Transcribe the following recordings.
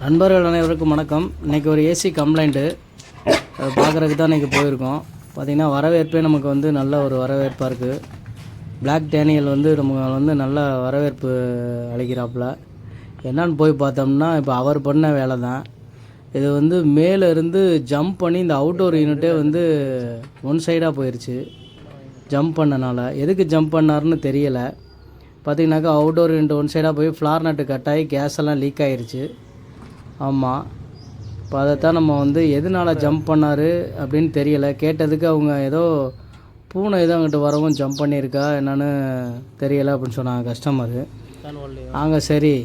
நண்பர்கள் அனைவருக்கும் வணக்கம். இன்றைக்கி ஒரு ஏசி கம்ப்ளைண்ட்டு பார்க்குறதுக்கு தான் இன்றைக்கி போயிருக்கோம். பார்த்திங்கன்னா வரவேற்பே நமக்கு வந்து நல்ல ஒரு வரவேற்பாக இருக்குது பிளாக் டேனியல் வந்து நமக்கு வந்து நல்ல வரவேற்பு அளிக்கிறாப்புல. என்னன்னு போய் பார்த்தோம்னா இப்போ அவர் பண்ண வேலை தான். இது வந்து மேலே இருந்து ஜம்ப் பண்ணி இந்த அவுட்டோர் யூனிட்டே வந்து ஒன் சைடாக போயிடுச்சு ஜம்ப் பண்ணனால. எதுக்கு ஜம்ப் பண்ணார்னு தெரியலை. பார்த்தீங்கன்னாக்கா அவுட்டோர் யூனிட் ஒன் சைடாக போய் ஃப்ளார் நட்டு கட்டாகி கேஸ் எல்லாம் லீக் ஆயிருச்சு. ஆமாம் இப்போ அதைத்தான் நம்ம வந்து எதனால ஜம்ப் பண்ணார் அப்படின்னு தெரியலை. கேட்டதுக்கு அவங்க ஏதோ பூனை ஏதோ அங்கிட்ட வரவும் ஜம்ப் பண்ணியிருக்கா என்னன்னு தெரியலை அப்படின்னு சொன்னாங்க கஸ்டமரு நாங்கள் சரி.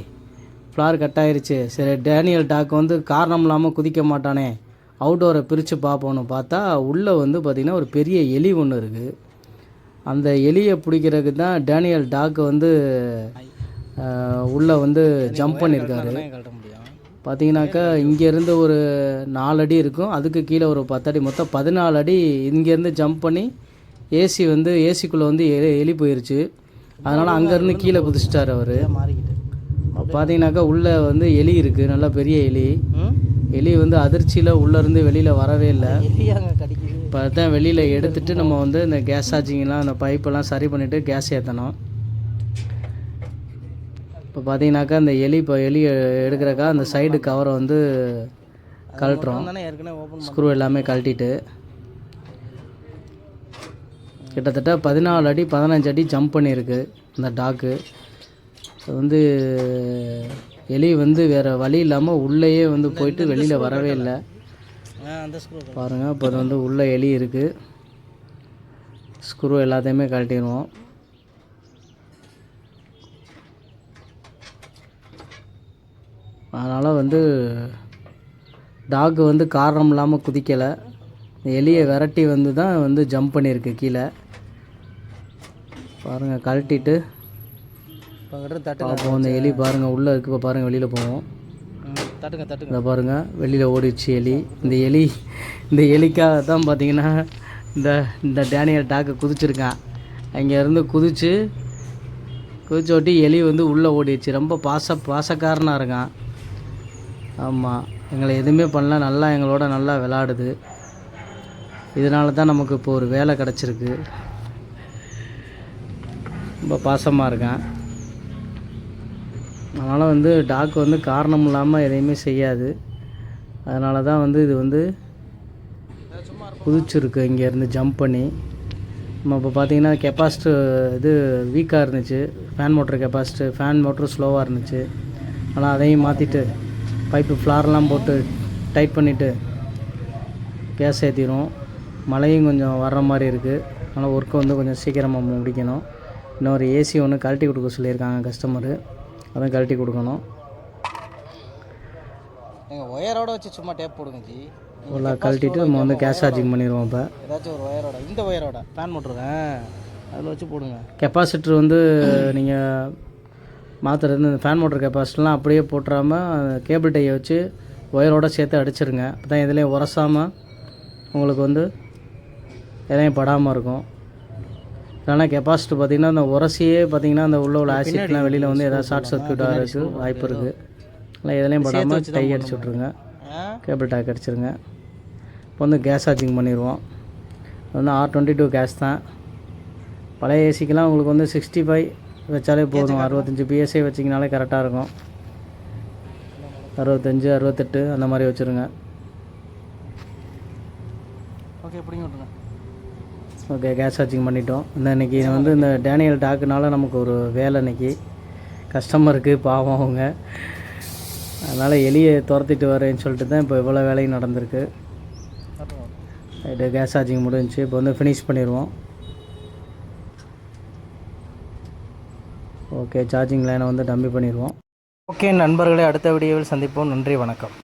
ஃப்ளார் கட் ஆயிடுச்சு சரி டேனியல் டாக் வந்து காரணம் இல்லாமல் குதிக்க மாட்டானே. அவுட்டோரை பிரித்து பார்ப்போன்னு பார்த்தா உள்ளே வந்து பார்த்திங்கன்னா ஒரு பெரிய எலி ஒன்று இருக்குது அந்த எலியை பிடிக்கிறதுக்கு தான் டேனியல் டாக் வந்து உள்ளே வந்து ஜம்ப் பண்ணியிருக்காரு. பார்த்தீங்கன்னாக்கா இங்கேருந்து ஒரு நாலு அடி இருக்கும். அதுக்கு கீழே ஒரு பத்தடி. மொத்தம் பதினாலு அடி இங்கேருந்து ஜம்ப் பண்ணி ஏசி வந்து ஏசிக்குள்ளே வந்து எலி எலி போயிருச்சு. அதனால் அங்கேருந்து கீழே குதிச்சிட்டார் அவர். பார்த்தீங்கன்னாக்கா உள்ளே வந்து எலி இருக்குது நல்லா பெரிய எலி. எலி வந்து அதிர்ச்சியில் உள்ளேருந்து வெளியில் வரவே இல்லை. இப்போ தான் வெளியில் எடுத்துகிட்டு நம்ம வந்து இந்த கேஸ் சார்ஜிங்லாம் அந்த பைப்பெல்லாம் சரி பண்ணிவிட்டு கேஸ் ஏற்றணும் இப்போ பார்த்தீங்கன்னாக்கா இந்த எலி இப்போ எலி எடுக்கிறக்கா அந்த சைடு கவரை வந்து கழட்டுறோம். ஸ்க்ரூ எல்லாமே கழட்டிட்டு. கிட்டத்தட்ட பதினாலு அடி பதினஞ்சு அடி ஜம்ப் பண்ணியிருக்கு இந்த டாக்கு அது வந்து எலி வந்து வேறு வழி இல்லாமல் உள்ளேயே வந்து போயிட்டு வெளியில் வரவே இல்லை. அந்த ஸ்க்ரூ பாருங்கள் இப்போ வந்து உள்ளே எலி இருக்குது ஸ்க்ரூ எல்லாத்தையுமே கழட்டிடுவோம் அதனால் வந்து டாக் வந்து காரணம் இல்லாமல் குதிக்கலை. எலியை விரட்டி வந்து தான் வந்து ஜம்ப் பண்ணியிருக்கு கீழே. பாருங்கள் கழட்டிட்டு பார்ப்போம் இந்த எலி பாருங்கள் உள்ளே இருக்கு இப்போ பாருங்கள் வெளியில் போவோம். தட்டுங்க தட்டுங்க. இந்த பாருங்கள் வெளியில் ஓடிடுச்சு எலி. இந்த எலி இந்த எலிக்காக தான் பார்த்தீங்கன்னா இந்த இந்த டேனியல் டாக்கு குதிச்சிருக்கான். அங்கேருந்து குதிச்சு குதிச்சு ஒட்டி எலி வந்து உள்ளே ஓடிடுச்சு. ரொம்ப பாச பாசக்காரனாக இருக்கான். ஆமாம் எங்களை எதுவுமே பண்ணல. நல்லா எங்களோட நல்லா விளாடுது இதனால தான் நமக்கு இப்போ ஒரு வேலை கிடச்சிருக்கு. ரொம்ப பாசமாக இருக்கான். அதனால் வந்து டாக் வந்து காரணம் இல்லாமல் எதையுமே செய்யாது. அதனால தான் வந்து இது வந்து குதிச்சிருக்கு. இங்கேருந்து ஜம்ப் பண்ணி. நம்ம இப்போ பார்த்திங்கன்னா கெப்பாசிட்டு இது வீக்காக இருந்துச்சு. Fan motor capacity fan motor ஸ்லோவாக இருந்துச்சு. ஆனால் அதையும் மாற்றிட்டு பைப்பு ஃப்ளார்லாம் போட்டு டைட் பண்ணிவிட்டு கேஸ் ஏற்றிடும் மழையும் கொஞ்சம் வர்ற மாதிரி இருக்குது அதனால் ஒர்க்கை வந்து கொஞ்சம் சீக்கிரமாக முடிக்கணும். இன்னொரு ஏசி ஒன்று கழட்டி கொடுக்க சொல்லியிருக்காங்க கஸ்டமரு அதான் கழட்டி கொடுக்கணும். எங்கள் ஒயரோட வச்சு சும்மா டேப் போடுங்க ஜி. ஃபுல்லாக கழட்டிட்டு நம்ம வந்து கேஸ் சார்ஜிங் பண்ணிடுவோம் இப்போ. ஏதாச்சும் ஒரு ஒயரோட இந்த ஒயரோட ஃபேன் போட்டிருக்கேன். அதில் வச்சு போடுங்க. கெப்பாசிட்டர் வந்து நீங்கள் மாற்றுறது இந்த ஃபேன் மோட்டர் கெப்பாசிட்டர்லாம் அப்படியே போட்டுறாமல் கேபிள் டையை வச்சு ஒயரோட சேர்த்து அடிச்சிருங்க. அப்போ தான் எதுலேயும் உரசாமல் உங்களுக்கு வந்து எதையும் படாமல் இருக்கும். இல்லைனா கெப்பாசிட்டர் பார்த்திங்கன்னா அந்த உரசியே பார்த்திங்கன்னா அந்த உள்ள உள்ள ஆசிட்லாம் வெளியில் வந்து எதாவது ஷார்ட் சர்க்யூட் ஆகிறதுக்கு வாய்ப்பு இருக்குது இல்லை எதுலேயும் படாமல் டை அடிச்சு விட்ருங்க கேபிள் டேக் அடிச்சிருங்க. இப்போ வந்து கேஸ் சார்ஜிங் பண்ணிடுவோம் வந்து ஆர் டுவெண்ட்டி டூ கேஸ் தான். பழைய ஏசிக்கெலாம் உங்களுக்கு வந்து சிக்ஸ்டி ஃபைவ் வச்சாலே போதும். அறுபத்தஞ்சி பிஎஸ்ஐ வச்சிங்கனாலே கரெக்டாக இருக்கும். அறுபத்தஞ்சு அறுபத்தெட்டு அந்த மாதிரி வச்சுருங்க. ஓகே பிடிங்க ஓகே கேஸ் சார்ஜிங் பண்ணிட்டோம். இந்த இன்னைக்கு வந்து இந்த டேனியல் டாக்குனால நமக்கு ஒரு வேலை இன்னைக்கு. கஸ்டமருக்கு பாவம் அவங்க. அதனால் எலியை துரத்திட்டு வரேன்னு சொல்லிட்டு தான் இப்போ இவ்வளோ வேலையும் நடந்திருக்கு. ரைட்டு கேஸ் சார்ஜிங் முடிஞ்சுச்சு. இப்போ வந்து ஃபினிஷ் பண்ணிடுவோம். ஓகே சார்ஜிங் லைனை வந்து டம்மி பண்ணிடுவோம் ஓகே நண்பர்களை அடுத்த வீடியோவில் சந்திப்போம். நன்றி வணக்கம்.